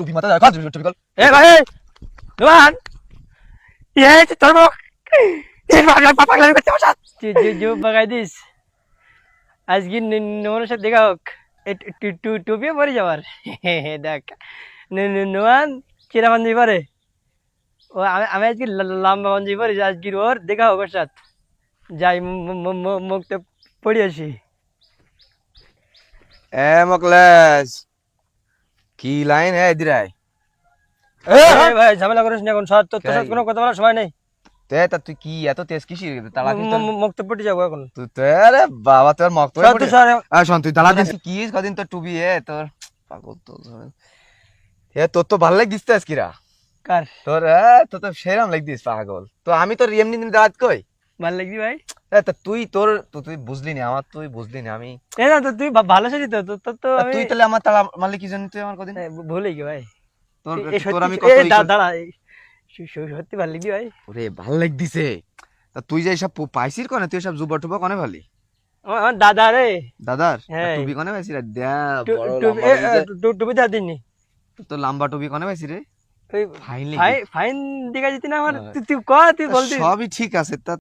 টুপি মাথা রাখা টুপি কল এ ভাই নোমান এ তোর মুখ। এ পাগলা পাগলা করতে বসা জু বাগাই দিস। আজকে নোমানের সাথে দেখা হোক। টুপিও পরে যাবার। দেখ। নোমান চিরা বান্ধবি পারে। ও আমি আমি আজকে লম্বা বান্ধবি পারি আজকে ওর দেখা হোক ওর সাথে। যাই মুখতে পড়ে আসি। এ মকলেস কি লাইন হে দিরাই ভাই ঝামেলা করিস না এখন সাথে তোর সাথে কোনো কথা বলার সময় নেই। তে তা তুই কি এত তেজ কিসি তালা কিন্তু মুক্ত পড়ে যাব এখন। তুই তো আরে বাবা তোর মক্ত স্যার শোন তুই কি? কদিন তোর টুপি এ তোর পাগল তো এ তোর তো ভালো লাগ কিরা কার? তোর তো তো সেরাম লাগ দিস পাগল। তো আমি তোর এমনি দিন দাঁত কই? ভালো লাগবি ভাই? তা তুই তোর তো তুই বুঝলি না আমার তুই বুঝলি না আমি এ না তো তুই ভালো সাজি তো তো- তো তুই তাহলে আমার তালা মারলি কি জন্য তুই আমার কদিন? ভুলে গি ভাই। তোর তোর আমি কত দাঁড়া সত্যি ভালো ভাই। ওরে ভালো লাগ দিছে তা তুই যে সব পাইছিস কোনে? তুই সব জুবা টুবা কোনে ভালি? আমার দাদা রে। দাদার? হ্যাঁ। টুপি কোনে পাইছি রে? দা বড় টুপি-। দা দিননি। তো লম্বা টুপি কোনে পাইছি রে? ফাইন ফাই- ফাইন যেতি না আমার। হ্যাঁ। তুই তুই ক তুই বলতি। সবই ঠিক আছে। তা